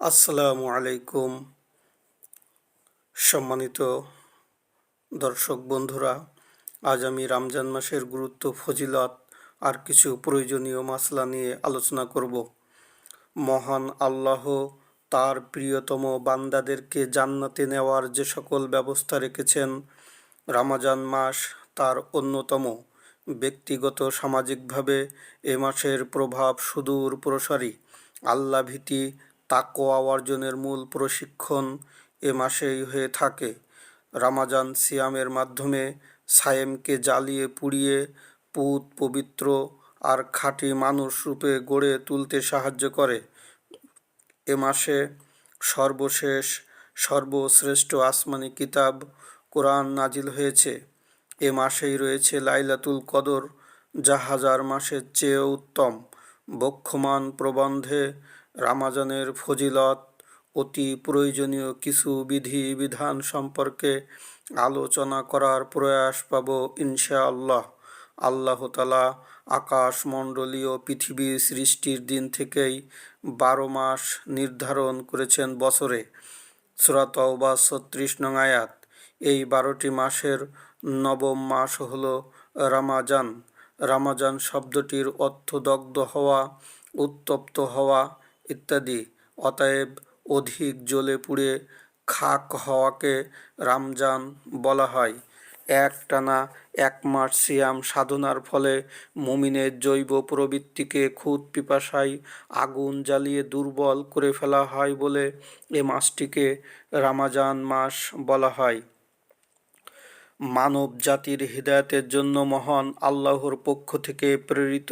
আসসালামু আলাইকুম, সম্মানিত দর্শক বন্ধুরা। আজ আমি রমজান মাসের গুরুত্ব, ফজিলত আর কিছু প্রয়োজনীয় মাসলা নিয়ে আলোচনা করব। মহান আল্লাহ তার প্রিয়তম বান্দাদেরকে জান্নাতে নেওয়ার যে সকল ব্যবস্থা রেখেছেন, রামাজান মাস তার অন্যতম ব্যক্তিগত সামাজিকভাবে এ মাসের প্রভাব সুদূর প্রসারী, আল্লাহ ভীতি তাকওয়া অর্জনের মূল প্রশিক্ষণ এ মাসেই হয়ে থাকে। রামাজান সিয়ামের মাধ্যমে সায়েমকে জ্বালিয়ে পুড়িয়ে পুত, পবিত্র আর খাঁটি মানুষ রূপে গড়ে তুলতে সাহায্য করে। এ মাসে সর্বশেষ, সর্বশ্রেষ্ঠ আসমানি কিতাব কোরআন নাজিল হয়েছে। এ মাসেই রয়েছে লাইলাতুল কদর, যা হাজার মাসের চেয়ে উত্তম। বক্ষমান প্রবন্ধে রামাজানের ফজিলত, অতি প্রয়োজনীয় কিছু বিধি বিধান সম্পর্কে আলোচনা করার প্রয়াস পাব ইনশাআল্লাহ। আল্লাহ তালা আকাশমণ্ডলীয় পৃথিবী সৃষ্টির দিন থেকেই বারো মাস নির্ধারণ করেছেন বছরে। সুরাতবা ছত্রিশ নং আয়াত, এই বারোটি মাসের নবম মাস হল রামাজান। রামাজান শব্দটির অর্থদগ্ধ হওয়া, উত্তপ্ত হওয়া ইত্যাদি। অতএব অধিক জ্বলে পুড়ে খাক হওয়াকে রামজান বলা হয়। এক টানা এক মাস সিয়াম সাধনার ফলে মুমিনের জৈব প্রবৃত্তিকে খুদ পিপাসায় আগুন জ্বালিয়ে দুর্বল করে ফেলা হয় বলে এ মাসটিকে রামাজান মাস বলা হয়। মানব জাতির হৃদায়তের জন্য মহান আল্লাহর পক্ষ থেকে প্রেরিত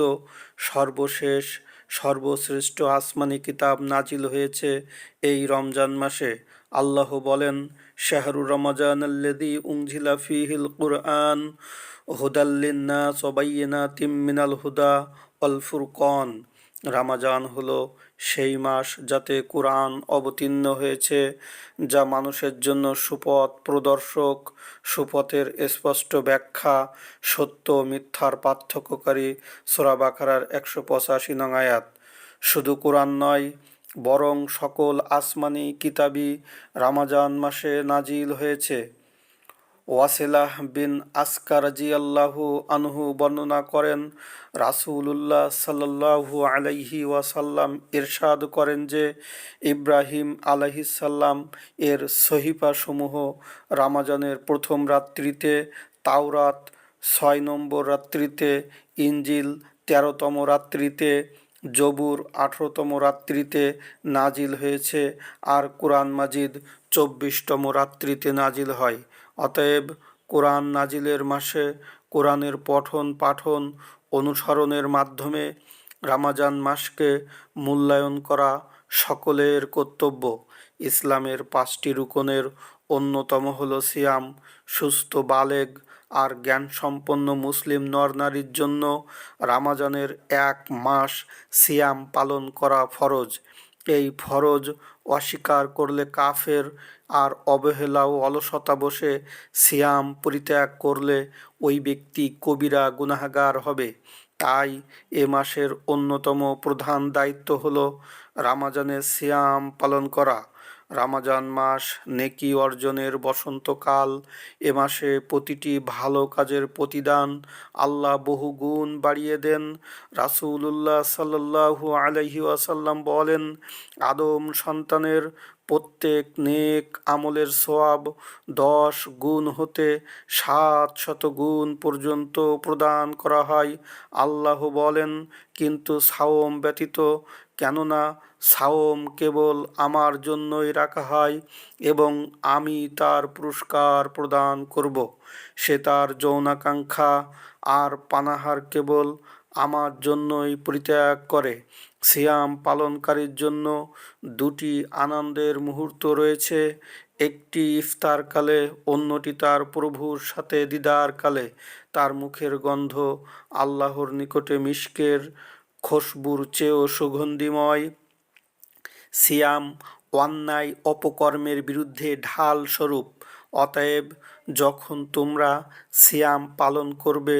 সর্বশেষ সর্বশ্রেষ্ঠ আসমানি কিতাব নাজিল হয়েছে এই রমজান মাসে। আল্লাহ বলেন, শাহরু রমজান আল্লাদি উংঝিলা ফিহিল কুরআন হুদাল্লিন্না সবাইনা তিম্মিনাল হুদা অল ফুরকন। রামাজান হলো সেই মাস যাতে কোরআন অবতীর্ণ হয়েছে, যা মানুষের জন্য সুপথ প্রদর্শক, সুপথের স্পষ্ট ব্যাখ্যা, সত্য মিথ্যার পার্থক্যকারী সোরাবাখারার একশো পঁচাশি নং আয়াত। শুধু কোরআন নয়, বরং সকল আসমানি কিতাবি রামাজান মাসে নাজিল হয়েছে। ওয়াসিলাহ বিন আসকার জিয়াল্লাহু আনহু বর্ণনা করেন, রাসুলুল্লাহ সাল্লাহু আলাইহি ওয়াসাল্লাম ইরশাদ করেন যে, ইব্রাহিম আলাহিসাল্লাম এর সহিফাসমূহ রামাজানের প্রথম রাত্রিতে, তাওরাত ছয় নম্বর রাত্রিতে ইঞ্জিল তেরোতম রাত্রিতে, জবুর আঠেরোতম রাত্রিতে নাজিল হয়েছে আর কোরআন মাজিদ চব্বিশতম রাত্রিতে নাজিল হয়। অতএব কোরআন নাজিলের মাসে কোরআনের পঠন, পাঠন, অনুসরণের মাধ্যমে রামাজান মাসকে মূল্যায়ন করা সকলের কর্তব্য। ইসলামের পাঁচটি রুকনের অন্যতম হল সিয়াম, সুস্থ বালেগ আর জ্ঞানসম্পন্ন মুসলিম নরনারীর জন্য রামাজানের এক মাস সিয়াম পালন করা ফরজ। এই ফরজ অস্বীকার করলে কাফের আর অবহেলা ও অলসতা বসে সিয়াম পরিত্যাগ করলে ওই ব্যক্তি কবিরা গুনাহাগার হবে। তাই এ মাসের অন্যতম প্রধান দায়িত্ব হল রামাজানের সিয়াম পালন করা। রামাজান মাস নেকি অর্জনের বসন্তকাল, এ মাসে প্রতিটি ভালো কাজের প্রতিদান আল্লাহ বহু গুণ বাড়িয়ে দেন। রাসুল্লাহ সাল্লাহু আলহি আসাল্লাম বলেন, আদম সন্তানের প্রত্যেক নেক আমলের সোয়াব দশ গুণ হতে সাত শত গুণ পর্যন্ত প্রদান করা হয়। আল্লাহ বলেন, কিন্তু সাওম ব্যতীত কেননা সাওম কেবল আমার জন্যই রাখা হয় এবং আমি তার পুরস্কার প্রদান করব। সে তার যৌনাকাঙ্ক্ষা আর পানাহার কেবল আমার জন্যই পরিত্যাগ করে। সিয়াম পালনকারীর জন্য দুটি আনন্দের মুহূর্ত রয়েছে, একটি ইফতারকালে অন্যটি তার প্রভুর সাথে দিদার কালে। তার মুখের গন্ধ আল্লাহর নিকটে মিশকের খুশবুর চেয়েও সুগন্ধিময়। সিয়াম অন্যায় অপকর্মের বিরুদ্ধে ঢাল স্বরূপ। অতএব যখন তোমরা সিয়াম পালন করবে,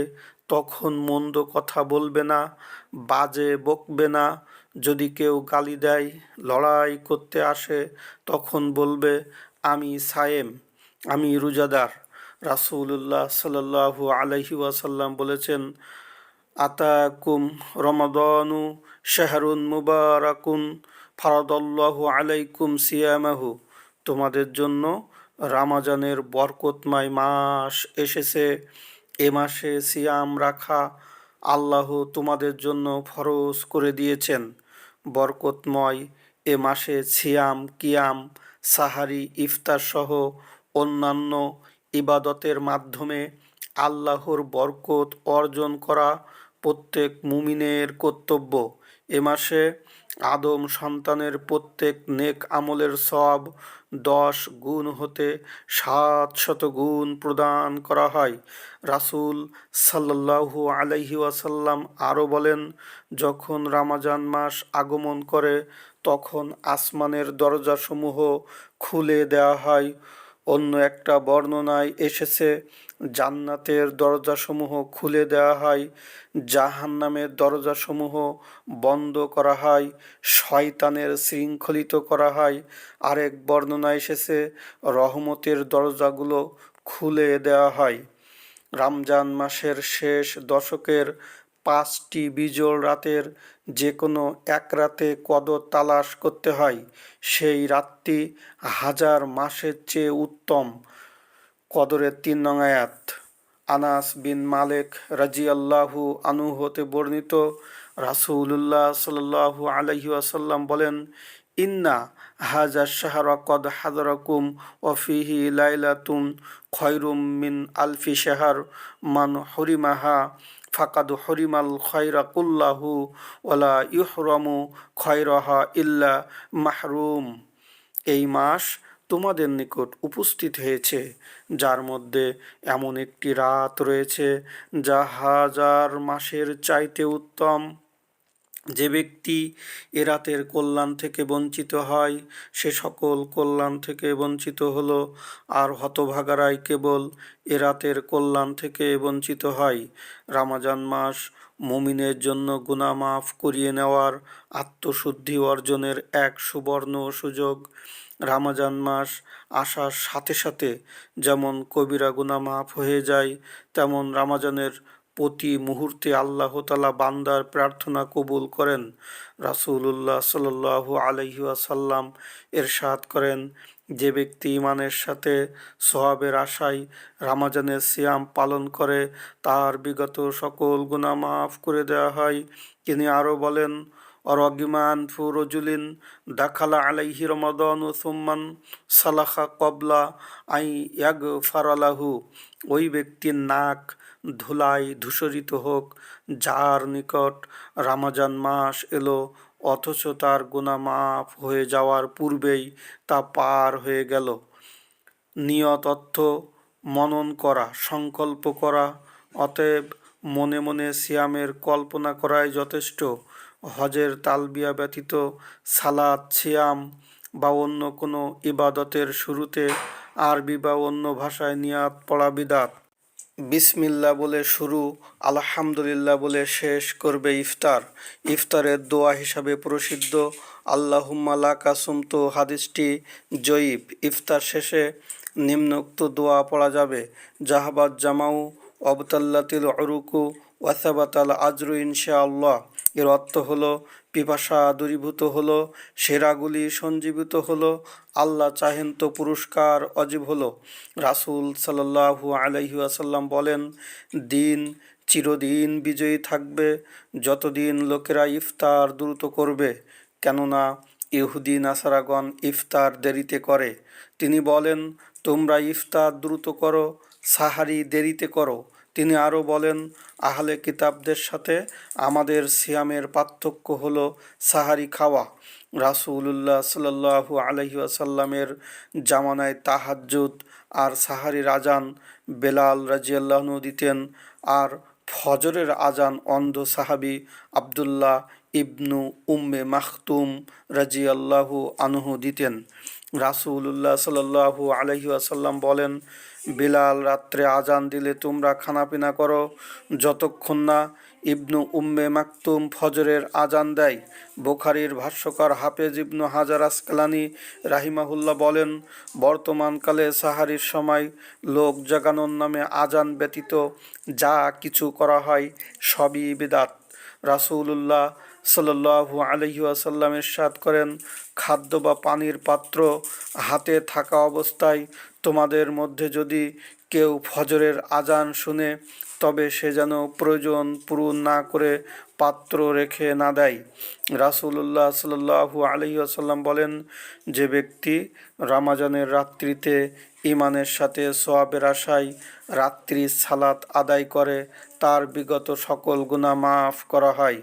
তখন মন্দ কথা বলবে না, বাজে বকবে না। যদি কেউ গালি দেয়, লড়াই করতে আসে, তখন বলবে, আমি সায়েম, আমি রোজাদার। রাসূলুল্লাহ সাল্লাল্লাহু আলাইহি ওয়াসাল্লাম বলেছেন, আতাকুম রমাদানু শাহরুন মুবারাকুন। ফারাদাল্লাহু আলাইকুম সিয়ামাহু, তোমাদের জন্য রামাজানের বরকতময় মাস এসেছে। এ মাসে সিয়াম রাখা আল্লাহ তোমাদের জন্য ফরজ করে দিয়েছেন। বরকতময় এ মাসে সিয়াম, কিয়াম, সাহারি, ইফতার সহ অন্যান্য ইবাদতের মাধ্যমে আল্লাহর বরকত অর্জন করা প্রত্যেক মুমিনের কর্তব্য। এ মাসে আদম সন্তানের প্রত্যেক নেক আমলের সব দশ গুণ হতে সাত শত গুণ প্রদান করা হয়। রাসূল সাল্লাল্লাহু আলাইহি ওয়াসাল্লাম আরও বলেন, যখন রামাজান মাস আগমন করে, তখন আসমানের দরজাসমূহ খুলে দেওয়া হয়। অন্য একটা বর্ণনায় এসেছে জান্নাতের দরজাসমূহ খুলে দেওয়া হয়, জাহান্নামের দরজাসমূহ বন্ধ করা হয়, শয়তানের শৃঙ্খলিত করা হয়। আরেক বর্ণনা এসেছে, রহমতের দরজাগুলো খুলে দেওয়া হয়। রমজান মাসের শেষ দশকের পাঁচটি বিজোড় রাতের যে কোনো এক রাতে কদর তালাশ করতে হয়। সেই রাতটি হাজার মাসের চেয়ে উত্তম। কদরের তিন নং আয়াত। আনাস বিন মালেক রাজিয়াল্লাহু আনু হতে বর্ণিত রাসূলুল্লাহ সাল্লাল্লাহু আলাইহি ওয়াসাল্লাম বলেন, ইন্না হাজা শাহরা কদ হাদরাকুম ওফিহি লাইলাতুম খয়রুম মিন আলফি শাহর। মান হরিমাহা ফাকাদ হরিমাল খয়রা কুল্লাহু ওলা ইহরমু খয়রহা ইল্লা মাহরুম। এই মাস তোমাদের নিকট উপস্থিত হয়েছে, যার মধ্যে এমন একটি রাত রয়েছে, যা হাজার মাসের চাইতে উত্তম। যে ব্যক্তি এ রাতের কল্যাণ থেকে বঞ্চিত হয়, সে সকল কল্যাণ থেকে বঞ্চিত হলো, আর হতভাগারাই কেবল এ রাতের কল্যাণ থেকে বঞ্চিত হয়। রামাজান মাস মুমিনের জন্য গুণা মাফ করিয়ে নেওয়ার আত্মশুদ্ধি অর্জনের এক সুবর্ণ সুযোগ। রামাজান মাস আসার সাথে সাথে যেমন কবিরা গুণা মাফ হয়ে যায়, তেমন রামাজানের প্রতি মুহূর্তে আল্লাহ তালা বান্দার প্রার্থনা কবুল করেন। সাল্লাল্লাহু আলাইহি ওয়াসাল্লাম এরশাদ করেন, যে ব্যক্তি ইমানের সাথে সোহাবের আশায় রামাজানের সিয়াম পালন করে, তার বিগত সকল গুনাহ মাফ করে দেওয়া হয়। তিনি আরও বলেন, অরগিমান ফুরজুলিন দাখালা আলাইহি রমাদান সুম্মান সালাখা কবলা আই ইয়াগ ফারালাহু ওই ব্যক্তির নাক ধুলায় ধূসরিত হোক, যার নিকট রামাজান মাস এলো, অথচ তার গুণা মাফ হয়ে যাওয়ার পূর্বেই তা পার হয়ে গেল। নিয়ত অর্থ, মনন করা, সংকল্প করা, অতএব মনে মনে সিয়ামের কল্পনা করাই যথেষ্ট। হজের তালবিয়া ব্যতীত সালাদ সিয়াম বা অন্য কোনো ইবাদতের শুরুতে আরবি বা অন্য ভাষায় নিয়াত পড়া বিদাত। বিসমিল্লা বলে শুরু, আলহামদুলিল্লাহ বলে শেষ করবে ইফতার। ইফতারের দোয়া হিসাবে প্রসিদ্ধ, আল্লাহুম্মা লাকা সুমতু, হাদিসটি জয়ীব। ইফতার শেষে নিম্নোক্ত দোয়া পড়া যাবে জাহাবাদ জামাউ, অবতাল্লাতিল অরুকু ওয়াসাবাতাল আজরু ইনশা আল্লাহ এর অর্থ হলো পিপাসা দূরীভূত হলো, সেরাগুলি সঞ্জীবিত হলো, আল্লাহ চাহেন তো পুরস্কার অজীব হলো। রাসুল সাল্লাহু আলহি আসাল্লাম বলেন, দিন চিরদিন বিজয়ী থাকবে, যতদিন লোকেরা ইফতার দ্রুত করবে। কেননা ইহুদি নাসারাগণ ইফতার দেরিতে করে। তিনি বলেন, তোমরা ইফতার দ্রুত করো, সাহারি দেরিতে করো। তিনি আরও বলেন, আহলে কিতাবদের সাথে আমাদের সিয়ামের পার্থক্য হলো সাহারি খাওয়া। রাসুল্লাহ সাল্লাহু আলহি আসাল্লামের জামানায় তাহাজ্জুদ আর সাহারির আজান বেলাল রাজিয়াল্লাহনু দিতেন আর ফজরের আজান অন্ধ সাহাবি আবদুল্লাহ ইবনু উম্মে মাখতুম রাজিয়াল্লাহু আনহু দিতেন। রাসুল্লাহ সাল্লাহু আলহি আসাল্লাম বলেন, বিলাল, রাত্রে আজান দিলে তোমরা খানাপিনা করো। যতক্ষণ না ইবনু উম্মে মাকতুম ফজরের আজান দেয়। বোখারির ভাষ্যকার হাফেজ ইবনু হাজার আসকালানি রাহিমাহুল্লাহ বলেন বর্তমানকালে সাহারির সময় লোক জাগানোর নামে আজান ব্যতীত যা কিছু করা হয় সবই বিদাত। রাসূলুল্লাহ সাল্লাল্লাহু আলহি আসাল্লাম ইরশাদ করেন, খাদ্য বা পানির পাত্র হাতে থাকা অবস্থায় তোমাদের মধ্যে যদি কেউ ফজরের আজান শুনে, তবে সে যেন প্রয়োজন পূরণ না করে পাত্র রেখে না দেয়। রাসূলুল্লাহ সাল্লাল্লাহু আলহি আসাল্লাম বলেন, যে ব্যক্তি রামাজানের রাত্রিতে ইমানের সাথে সোয়াবের আশায় রাত্রি সালাত আদায় করে, তার বিগত সকল গুনাহ মাফ করা হয়।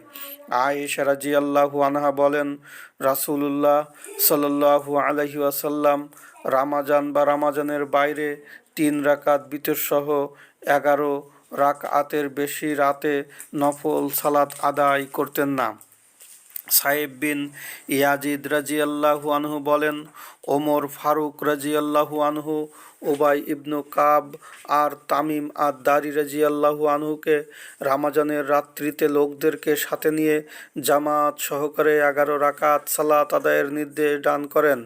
আয়েশা রাজিয়াল্লাহু আনহা বলেন, রাসূলুল্লাহ সাল্লাল্লাহু আলাইহি ওয়াসাল্লাম রামাজান বা রামাজানের বাইরে তিন রাকাত বিতরসহ এগারো রাকআতের বেশি রাতে নফল সালাত আদায় করতেন না। সাহেব বিন ইয়াজিদ রাজিয়াল্লাহু আনহু বলেন, ওমর ফারুক রাজিয়াল্লাহু আনহু ওবাই ইবনু কাব আর তামিম আর দারি রাজিয়াল্লাহু আনহুকে রামাজানের রাত্রিতে লোকদেরকে সাথে নিয়ে জামাত সহকারে এগারো রাকাত সালাত আদায়ের নির্দেশ দান করেন।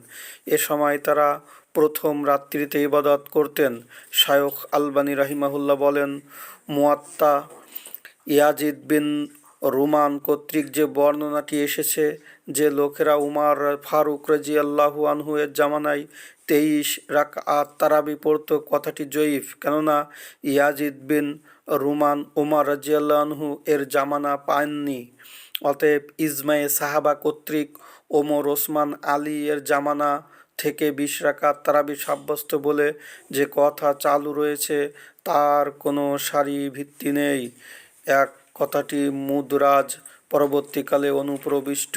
এ সময় তারা প্রথম রাত্রিতে ইবাদত করতেন। শায়খ আলবানী রাহিমাহুল্লাহ বলেন, মুয়াত্তা ইয়াজিদ বিন রুমান কর্তৃক যে বর্ণনাটি এসেছে যে লোকেরা উমার ফারুক রাজি আল্লাহু আনহু এর জামানায় তেইশ রাকআত তারাবি পড়তো, কথাটি জয়ীফ। কেননা ইয়াজিদ বিন রুমান উমার রাজি আল্লাহ এর জামানা পাননি। অতএব ইজমায়ে সাহাবা কর্তৃক ওমর ওসমান আলী এর জামানা থেকে বিশ রাকাত তারাবি সাব্যস্ত বলে যে কথা চালু রয়েছে, তার কোনো সারি ভিত্তি নেই। এক কথাটি মুদরাজ পরবর্তীকালে অনুপ্রবিষ্ট।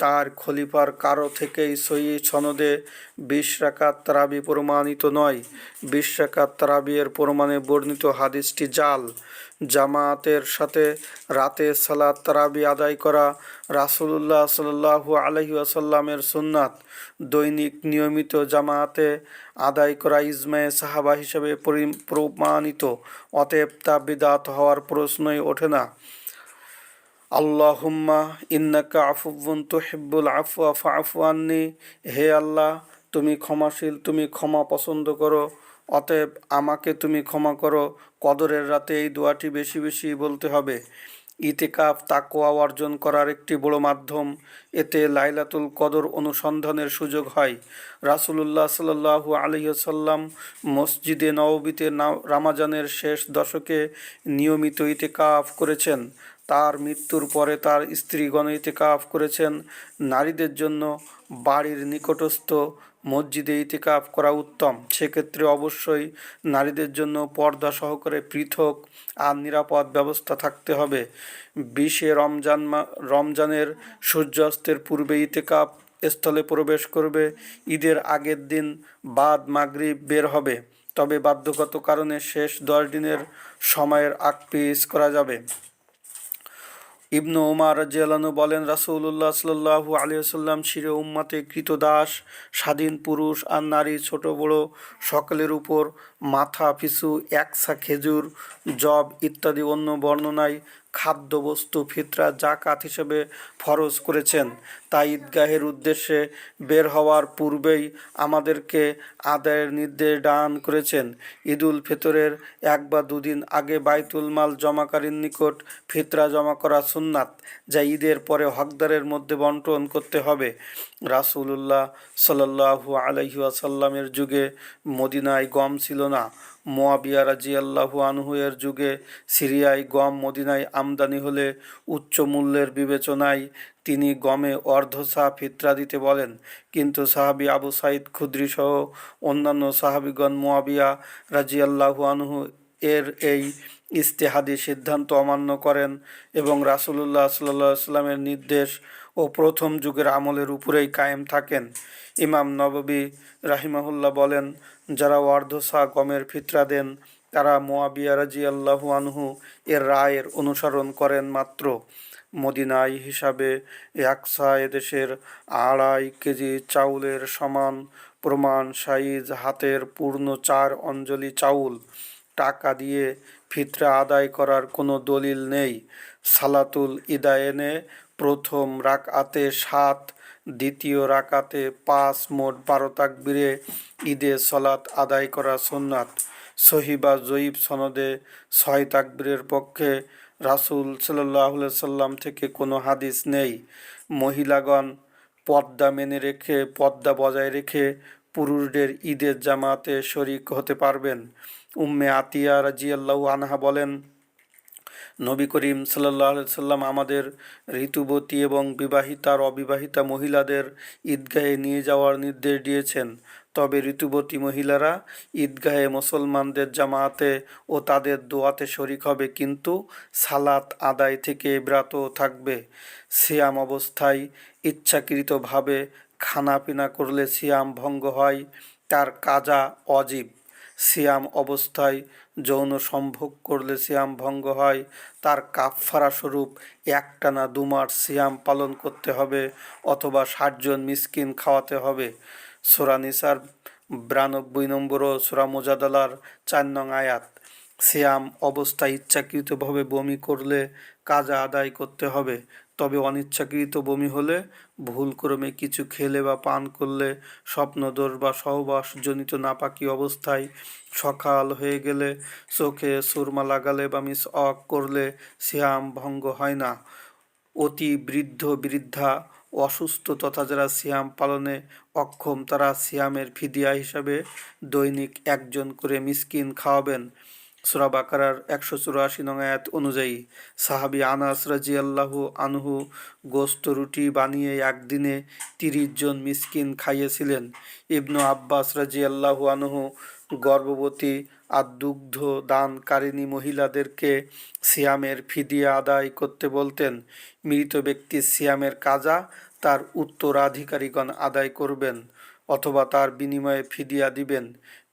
চার খলিফার কারও থেকেই সই সনদে বিশ রাকাত তারাবি প্রমাণিত নয়। বিশ রাকাত তারাবিয়ের প্রমাণে বর্ণিত হাদিসটি জাল। জামাতের সাথে রাতে সালাত তারাবি আদায় করা রাসুলুল্লাহ সাল্লাহু আলহি আসাল্লামের সুন্নাত। দৈনিক নিয়মিত জামাতে আদায় করা ইজমায়ে সাহাবা হিসেবে প্রমাণিত। অতএব তা বিদাত হওয়ার প্রশ্নই ওঠে না। আল্লাহুম্মা ইন্নাকা আফুবুন তুহিব্বুল আফওয়া ফাফু আন্নি। হে আল্লাহ, তুমি ক্ষমাশীল, তুমি ক্ষমা পছন্দ করো। অতএব আমাকে তুমি ক্ষমা করো। কদরের রাতে এই দোয়াটি বেশি বেশি বলতে হবে। ইতেকাফ তাকোয়া অর্জন করার একটি বড় মাধ্যম। এতে লাইলাতুল কদর অনুসন্ধানের সুযোগ হয়। রাসুলুল্লাহ সাল্লাহু আলহিসাল্লাম মসজিদে নববীতে রামাজানের শেষ দশকে নিয়মিত ইতেকাফ করেছেন। তার মৃত্যুর পরে তার স্ত্রীগণ ইতিকাফ করেছেন। নারীদের জন্য বাড়ির নিকটস্থ মসজিদে ইতিকাফ করা উত্তম। সেক্ষেত্রে অবশ্যই নারীদের জন্য পর্দা সহকারে পৃথক আর নিরাপদ ব্যবস্থা থাকতে হবে। বিশে রমজান রমজানের সূর্যাস্তের পূর্বে ইতিকাফ স্থলে প্রবেশ করবে। ঈদের আগের দিন বাদ মাগরিব বের হবে। তবে বাধ্যগত কারণে শেষ দশ দিনের সময়ের আগ পিস করা যাবে। ইবনু উমার রাজিয়ালানু বলেন, রাসৌলুল্লাহ সাল্লাহু আলিয়াল্লাম শিরে উম্মাতে কৃতদাস, স্বাধীন পুরুষ আর নারী ছোট বড় সকলের উপর মাথা, পিছু, একসা, খেজুর জব ইত্যাদি অন্য বর্ণনায় খাদ্যবস্তু, ফিতরা, জাকাত হিসেবে ফরজ করেছেন। তাই ঈদগাহের উদ্দেশ্যে বের হওয়ার পূর্বেই আমাদেরকে আদায়ের নির্দেশ দান করেছেন। ঈদুল ফিতরের এক বা দুদিন আগে বাইতুল মাল জমাকারীর নিকট ফিতরা জমা করা সুন্নাত, যা ঈদের পরে হকদারের মধ্যে বন্টন করতে হবে। রাসুলুল্লাহ সাল্লাহু আলহিউসাল্লামের যুগে মদিনায় গম ছিল না। মোয়াবিয়া রাজি আল্লাহু আনহু এর যুগে সিরিয়ায় গম মদিনায় আমদানি হলে উচ্চ মূল্যের বিবেচনায় তিনি গমে অর্ধ অর্ধসা ফিতরা দিতে বলেন। কিন্তু সাহাবি আবু সাইদ খুদ্রি সহ অন্যান্য সাহাবিগণ মোয়াবিয়া রাজি আল্লাহু আনহু এর এই ইস্তেহাদি সিদ্ধান্ত অমান্য করেন এবং রাসুলুল্লাহ সাল্লাহ সাল্লামের নির্দেশ ও প্রথম যুগের আমলের উপরেই কায়েম থাকেন। ইমাম নববী রাহিমাহুল্লাহ বলেন, যারা অর্ধসা গমের ফিতরা দেন, তারা মোয়াবিয়া রাজি আল্লাহু আনহু এর রায়ের অনুসরণ করেন মাত্র। মদিনাই হিসাবে একসা এদেশের আড়াই কেজি চাউলের সমান প্রমাণ সাইজ হাতের পূর্ণ চার অঞ্জলি চাউল। টাকা দিয়ে ফিতরা আদায় করার কোনো দলিল নেই। সালাতুল ইদায়েনে প্রথম রাকাতে সাত, দ্বিতীয় রাকাতে পাঁচ, মোট বারো তাকবিরে ঈদে সলাত আদায় করা সুন্নাত। সহিবা জয়ীব সনদে ছয় তাকবীরের পক্ষে রাসূল সাল্লাহ সাল্লাম থেকে কোনো হাদিস নেই। মহিলাগণ পদ্মা মেনে রেখে পদ্মা বজায় রেখে পুরুষদের ঈদের জামাতে শরিক হতে পারবেন। উম্মে আতিয়া রাজিয়াল্লাহু আনহা বলেন নবী করিম সাল্লাহ সাল্লাম আমাদের ঋতুবতী এবং বিবাহিতার অবিবাহিতা মহিলাদের ঈদগাহে নিয়ে যাওয়ার নির্দেশ দিয়েছেন। তবে ঋতুবতী মহিলারা ঈদগাহে মুসলমানদের জামাতে ও তাদের দোয়াতে শরিক হবে, কিন্তু সালাত আদায় থেকে ব্রাত থাকবে। সিয়াম অবস্থায় ইচ্ছাকৃতভাবে খানাপিনা করলে সিয়াম ভঙ্গ হয়, তার কাজা অজীব। সিয়াম অবস্থায় যৌন সম্ভোগ করলে সিয়াম ভঙ্গ হয়, তার কাফফারা স্বরূপ একটানা দুমাস সিয়াম পালন করতে হবে অথবা ষাটজন মিসকিন খাওয়াতে হবে। সোরা নিসার বিরানব্বই নম্বর ও সোরা মোজাদালার চার নং আয়াত, সিয়াম অবস্থায় ইচ্ছাকৃতভাবে বমি করলে কাজা আদায় করতে হবে। তবে অনিচ্ছাকৃত বমি হলে ভুলক্রমে কিছু খেলে বা পান করলে স্বপ্নদোষ বা সহবাসজনিত নাপাকি অবস্থায় সকাল হয়ে গেলে চোখে সুরমা লাগালে বা মিস অক করলে সিয়াম ভঙ্গ হয় না। অতি বৃদ্ধ বৃদ্ধা, অসুস্থ তথা যারা সিয়াম পালনে অক্ষম, তারা সিয়ামের ফিদিয়া হিসাবে দৈনিক একজন করে মিসকিন খাওয়াবেন। সুরা বাকারার একশো চুরাশি নং অনুযায়ী, সাহাবি আনাস রাজি আল্লাহ আনহু গোস্ত রুটি বানিয়ে একদিনে তিরিশ জন মিসকিন খাইয়েছিলেন। ইবনু আব্বাস রাজি আল্লাহ আনহু গর্ভবতী আর দুগ্ধ দানকারিণী মহিলাদেরকে সিয়ামের ফিদিয়া আদায় করতে বলতেন। মৃত ব্যক্তি সিয়ামের কাজা তার উত্তরাধিকারীগণ আদায় করবেন। অথবা তার বিনিময়ে ফিদিয়া দিবেন।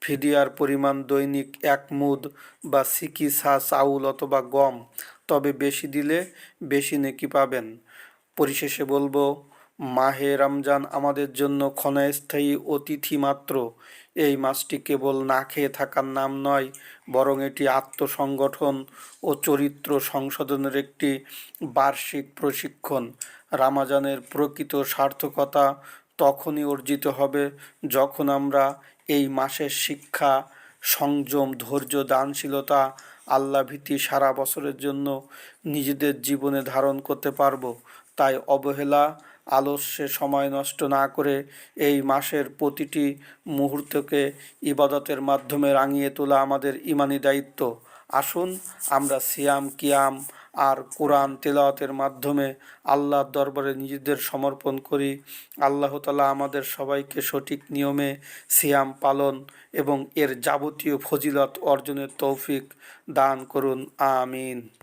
ফিদিয়ার পরিমাণ দৈনিক এক মুদ বা সিকি, সা, চাউল অথবা গম। তবে বেশি দিলে বেশি নেকি পাবেন। পরিশেষে বলব, মাহে রমজান আমাদের জন্য ক্ষণস্থায়ী অতিথি মাত্র। এই মাসটি কেবল না খেয়ে থাকার নাম নয়, বরং এটি আত্মসংগঠন ও চরিত্র সংশোধনের একটি বার্ষিক প্রশিক্ষণ। রামাজানের প্রকৃত সার্থকতা তখনই অর্জিত হবে যখন আমরা এই মাসের শিক্ষা, সংযম, ধৈর্য, দানশীলতা আল্লাভীতি সারা বছরের জন্য নিজেদের জীবনে ধারণ করতে পারব। তাই অবহেলা, আলস্যে সময় নষ্ট না করে এই মাসের প্রতিটি মুহূর্তকে ইবাদতের মাধ্যমে রাঙিয়ে তোলা আমাদের ইমানি দায়িত্ব। আসুন আমরা সিয়াম, কিয়াম আর কোরআন তেলাওয়াতের মাধ্যমে আল্লাহর দরবারে নিজেদের সমর্পণ করি। আল্লাহ তালা আমাদের সবাইকে সঠিক নিয়মে সিয়াম পালন এবং এর যাবতীয় ফজিলত অর্জনের তৌফিক দান করুন। আমিন।